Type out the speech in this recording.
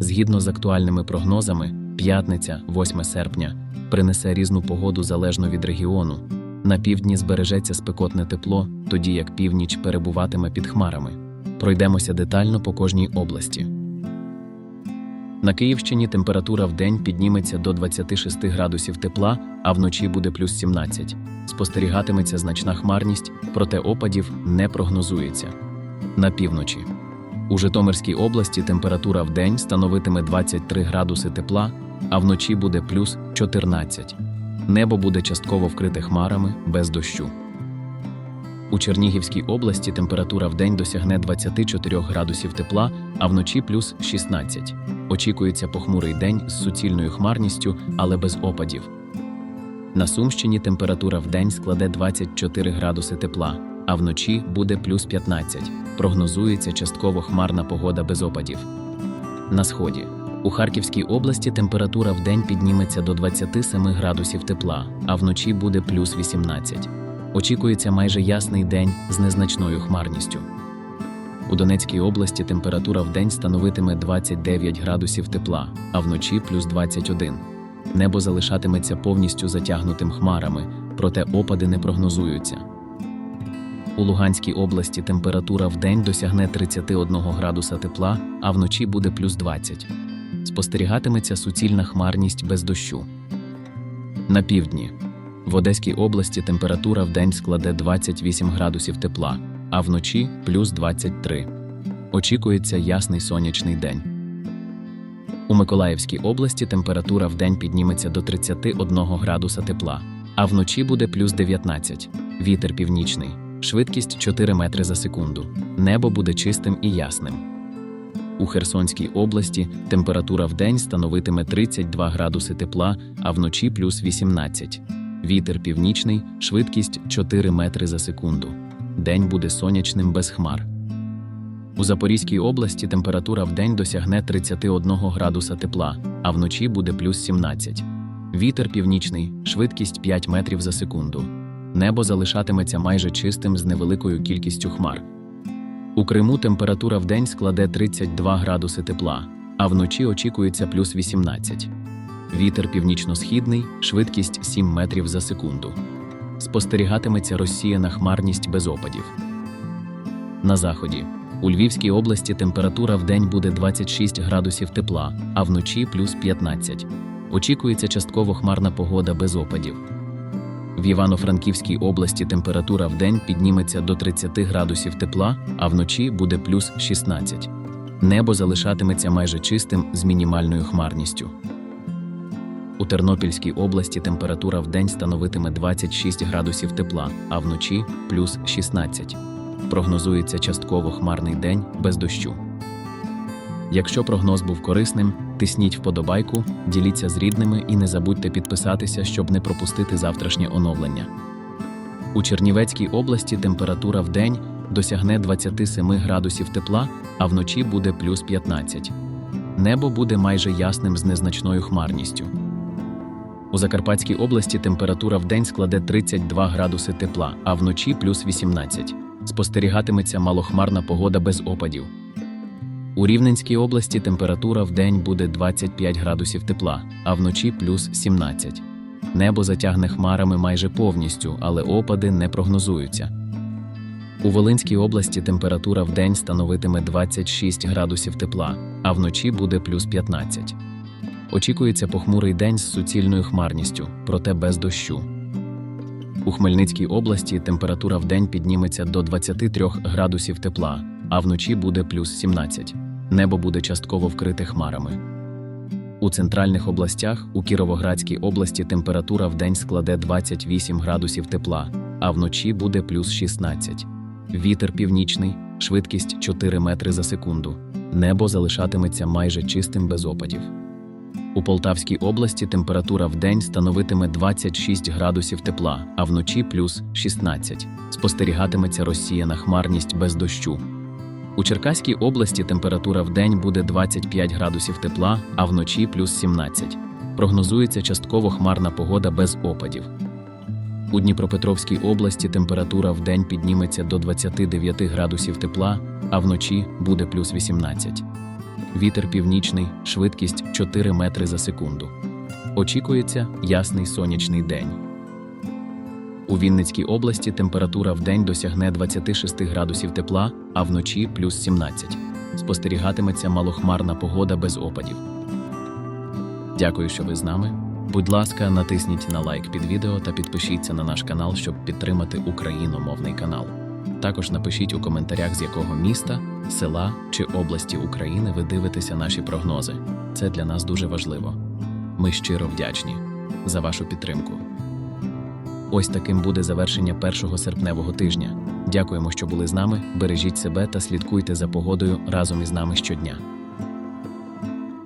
Згідно з актуальними прогнозами, п'ятниця, 8 серпня, принесе різну погоду залежно від регіону. На півдні збережеться спекотне тепло, тоді як північ перебуватиме під хмарами. Пройдемося детально по кожній області. На Київщині температура в день підніметься до 26 градусів тепла, а вночі буде плюс 17. Спостерігатиметься значна хмарність, проте опадів не прогнозується. На півночі. У Житомирській області температура в день становитиме 23 градуси тепла, а вночі буде плюс 14. Небо буде частково вкрите хмарами без дощу. У Чернігівській області температура в день досягне 24 градусів тепла, а вночі плюс 16. Очікується похмурий день з суцільною хмарністю, але без опадів. На Сумщині температура в день складе 24 градуси тепла, а вночі буде плюс 15. Прогнозується частково хмарна погода без опадів. На сході. У Харківській області температура в день підніметься до 27 градусів тепла, а вночі буде плюс 18. Очікується майже ясний день з незначною хмарністю. У Донецькій області температура в день становитиме 29 градусів тепла, а вночі плюс 21. Небо залишатиметься повністю затягнутим хмарами, проте опади не прогнозуються. У Луганській області температура в день досягне 31 градуса тепла, а вночі буде плюс 20. Спостерігатиметься суцільна хмарність без дощу. На півдні. В Одеській області температура в день складе 28 градусів тепла, а вночі плюс 23. Очікується ясний сонячний день. У Миколаївській області температура в день підніметься до 31 градуса тепла, а вночі буде плюс 19. Вітер північний, швидкість 4 метри за секунду. Небо буде чистим і ясним. У Херсонській області температура в день становитиме 32 градуси тепла, а вночі плюс 18. Вітер північний, швидкість 4 метри за секунду. День буде сонячним без хмар. У Запорізькій області температура в день досягне 31 градуса тепла, а вночі буде плюс 17. Вітер північний, швидкість 5 метрів за секунду. Небо залишатиметься майже чистим з невеликою кількістю хмар. У Криму температура в день складе 32 градуси тепла, а вночі очікується плюс 18. Вітер північно-східний, швидкість 7 метрів за секунду. Спостерігатиметься розсіяна хмарність без опадів. На заході. У Львівській області температура в день буде 26 градусів тепла, а вночі плюс 15. Очікується частково хмарна погода без опадів. В Івано-Франківській області температура в день підніметься до 30 градусів тепла, а вночі буде плюс 16. Небо залишатиметься майже чистим з мінімальною хмарністю. У Тернопільській області температура в день становитиме 26 градусів тепла, а вночі плюс 16. Прогнозується частково хмарний день без дощу. Якщо прогноз був корисним, тисніть вподобайку, діліться з рідними і не забудьте підписатися, щоб не пропустити завтрашнє оновлення. У Чернівецькій області температура в день досягне 27 градусів тепла, а вночі буде плюс 15. Небо буде майже ясним з незначною хмарністю. У Закарпатській області температура в день складе 32 градуси тепла, а вночі плюс 18. Спостерігатиметься малохмарна погода без опадів. У Рівненській області температура в день буде 25 градусів тепла, а вночі плюс 17. Небо затягне хмарами майже повністю, але опади не прогнозуються. У Волинській області температура в день становитиме 26 градусів тепла, а вночі буде плюс 15. Очікується похмурий день з суцільною хмарністю, проте без дощу. У Хмельницькій області температура в день підніметься до 23 градусів тепла, а вночі буде плюс 17. Небо буде частково вкрите хмарами. У центральних областях у Кіровоградській області температура в день складе 28 градусів тепла, а вночі буде плюс 16. Вітер північний, швидкість 4 метри за секунду. Небо залишатиметься майже чистим без опадів. У Полтавській області температура в день становитиме 26 градусів тепла, а вночі плюс 16. Спостерігатиметься розсіяна хмарність без дощу. У Черкаській області температура в день буде 25 градусів тепла, а вночі плюс 17. Прогнозується частково хмарна погода без опадів. У Дніпропетровській області температура в день підніметься до 29 градусів тепла, а вночі буде плюс 18. вітер північний, швидкість 4 метри за секунду. Очікується ясний сонячний день. У Вінницькій області температура вдень досягне 26 градусів тепла, а вночі плюс 17. Спостерігатиметься малохмарна погода без опадів. Дякую, що ви з нами. Будь ласка, натисніть на лайк під відео та підпишіться на наш канал, щоб підтримати україномовний канал. Також напишіть у коментарях, з якого міста, села чи області України ви дивитеся наші прогнози. Це для нас дуже важливо. Ми щиро вдячні за вашу підтримку. Ось таким буде завершення першого серпневого тижня. Дякуємо, що були з нами. Бережіть себе та слідкуйте за погодою разом із нами щодня.